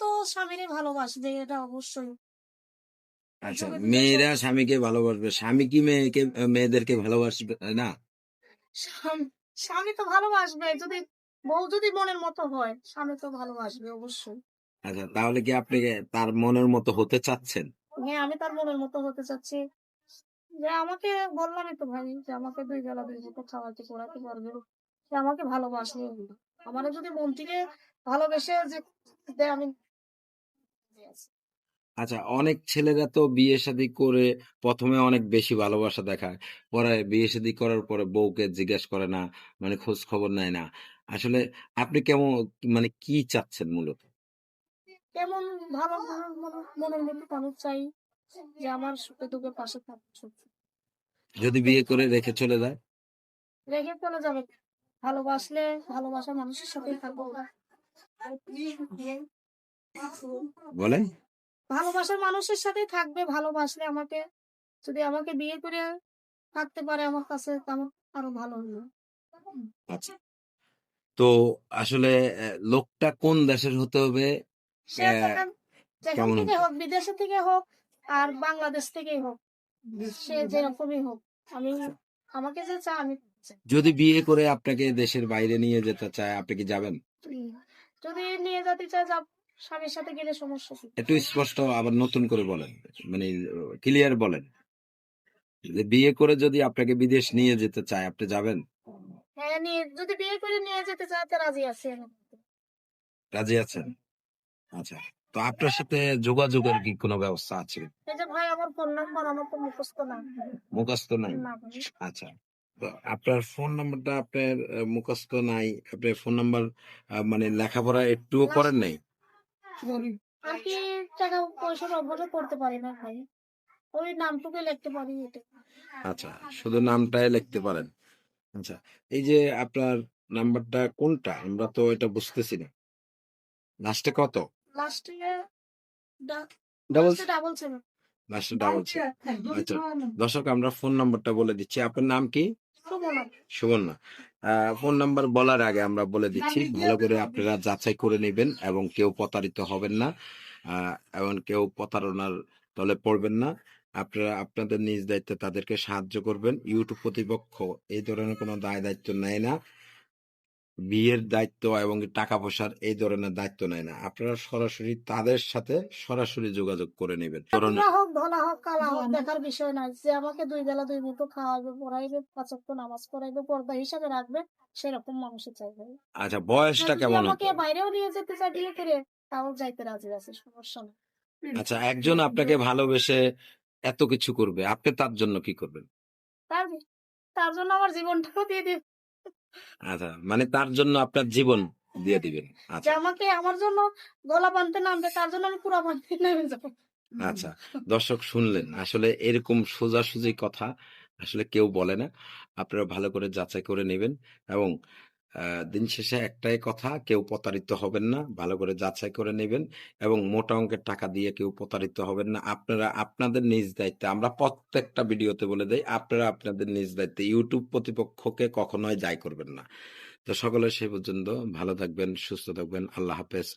তো স্বামীরই ভালোবাসবে এটা অবশ্যই। আচ্ছা মেয়েরা স্বামীকে ভালোবাসবে স্বামী কি মেয়েকে মেয়েদেরকে ভালোবাসবে না? স্বামী তো ভালোবাসবে যদি বউ যদি মনের মতো হয় স্বামী তো ভালোবাসবে অবশ্যই। আচ্ছা তাহলে কি আপনি তার মনের মতো হতে চাচ্ছেন? হ্যাঁ আমি তার মনের মতো হতে চাচ্ছি। যে আমাকে বললামই তো ভাই যে আমাকে দুই বেলা দুই মতো খাওয়াতে পড়াতে পারবে। সে আমাকে ভালোবাসবে। আমার যদি মন থেকে ভালোবেসে যে আমি আচ্ছা অনেক ছেলেরা তো বিয়ে শাদী করে প্রথমে অনেক বেশি ভালোবাসা দেখায়। পরে বিয়ে শাদী করার পরে বউকে জিজ্ঞেস করে না মানে খোঁজ খবর নেয় না। আসলে আপনি কেমন মানে কি চাচ্ছেন মূলত? কেমন ভালো মনের মতো মানুষ চাই যে আমার সুখে দুঃখে পাশে থাকছে যদি বিয়ে করে রেখে চলে যায়? রেখে চলে যাবে। ভালোবাসলে ভালোবাসা মানুষের সাথেই থাকব। বলেন। ভালোবাসার মানুষের সাথেই থাকবে ভালোবাসলে আমাকে যদি আমাকে বিয়ে করে থাকতে পারে আমার কাছে আরও ভালো হলো আচ্ছা। তো আসলে লোকটা কোন দেশের হতে হবে? কেমন হোক বিদেশে থেকে হোক আর বাংলাদেশ থেকেই হোক সে যেরকমই হোক। আমি আমাকে যে চা আমি। যদি বিয়ে করে আপনাকে দেশের বাইরে নিয়ে যেতে চায় আপনি কি যাবেন? যদি নিয়ে যেতে চায় যাব স্বামীর সাথে গেলে সমস্যা কি? একটু স্পষ্ট আবার নতুন করে বলেন মানে ক্লিয়ার বলেন। যে বিয়ে করে যদি আপনাকে বিদেশ নিয়ে যেতে চায় আপনি যাবেন? হ্যাঁ যদি বিয়ে করে নিয়ে যেতে চায় রাজি আছি রাজি আছেন? আচ্ছা তো আপনার সাথে যোগাযোগের কি কোনো ব্যবস্থা আছে? এই যে ভাই আমার ফোন নাম্বার আমার তো মুখস্থ না মুখস্থ নাই? আচ্ছা। আপনার ফোন নাম্বারটা আপনার মুখস্থ নাই আপনার ফোন নাম্বার মানে লেখাপড়া একটুও করেন নাই? আর টাকা পয়সার অভাবে করতে পারি না ভাই। ওই নামটুকু লিখতে পারি আচ্ছা শুধু নামটাই লিখতে পারেন। আচ্ছা এই যে আপনার নাম্বারটা কোনটা? আমরা তো এটা বুঝতেছি না। লাস্টে কত? লাস্টে ডাবল ডাবল সেভেন লাস্টে ডাবল আচ্ছা দর্শক আমরা ফোন নাম্বারটা বলে দিচ্ছি। আপনার নাম কি? সুবর্ণা ফোন নাম্বার বলার আগে আমরা বলে দিচ্ছি ভালো করে আপনারা যাচাই করে নেবেন এবং কেউ প্রতারিত হবেন না আহ, এবং কেউ প্রতারণার তলে পড়বেন না। আপনারা আপনাদের নিজ দায়িত্বে তাদেরকে সাহায্য করবেন। ইউটিউব প্রতিপক্ষ এই ধরনের কোনো দায় দায়িত্ব নেয় না। বিয়ের দায়িত্ব এবং টাকা পয়সার এই ধরনের দায়িত্ব নেয় না। আপনারা সরাসরি তাদের সাথে সরাসরি যোগাযোগ করে নেবেন। হোক ধলা হোক কালা হোক দেখার বিষয় না যে আমাকে দুই বেলা দুই মুঠো খাওয়াবে পড়াইবে নামাজ পড়াইবে পর্দা হিসাবে রাখবে সেরকম মানুষই চাইবে। আচ্ছা বয়সটা কেমন আমাকে বাইরেও নিয়ে যেতে চাই বিয়ে করে তাও যাইতে রাজি আছে সমস্যা নেই। আচ্ছা একজন আপনাকে ভালোবেসে এত কিছু করবে আপনি তার জন্য কি করবেন? তার তার জন্য আমার জীবনটাও দিয়ে দিবে। আচ্ছা মানে তার জন্য আপনার জীবন দিয়ে দিবেন। যে আচ্ছা আমাকে আমার জন্য গলা বানতে নামবে তার জন্য আমি পুরা বানতে নেমে যাব। আচ্ছা দর্শক শুনলেন আসলে এরকম সোজাসুজি কথা আসলে কেউ বলে না। আপনারা ভালো করে যাচাই করে নেবেন এবং দিন শেষে একটাই কথা, কেউ প্রতারিত হবেন না, ভালো করে যাচাই করে নেবেন এবং মোটা অঙ্কের টাকা দিয়ে কেউ প্রতারিত হবেন না। আপনারা, আপনাদের নিজ দায়িত্বে, আমরা প্রত্যেকটা ভিডিওতে বলে দেই, আপনারা আপনাদের নিজ দায়িত্বে, ইউটিউব প্রতিপক্ষকে কখনোই যাই করবেন না। তো সকলে সেই পর্যন্ত ভালো থাকবেন, সুস্থ থাকবেন, আল্লাহ হাফেজ।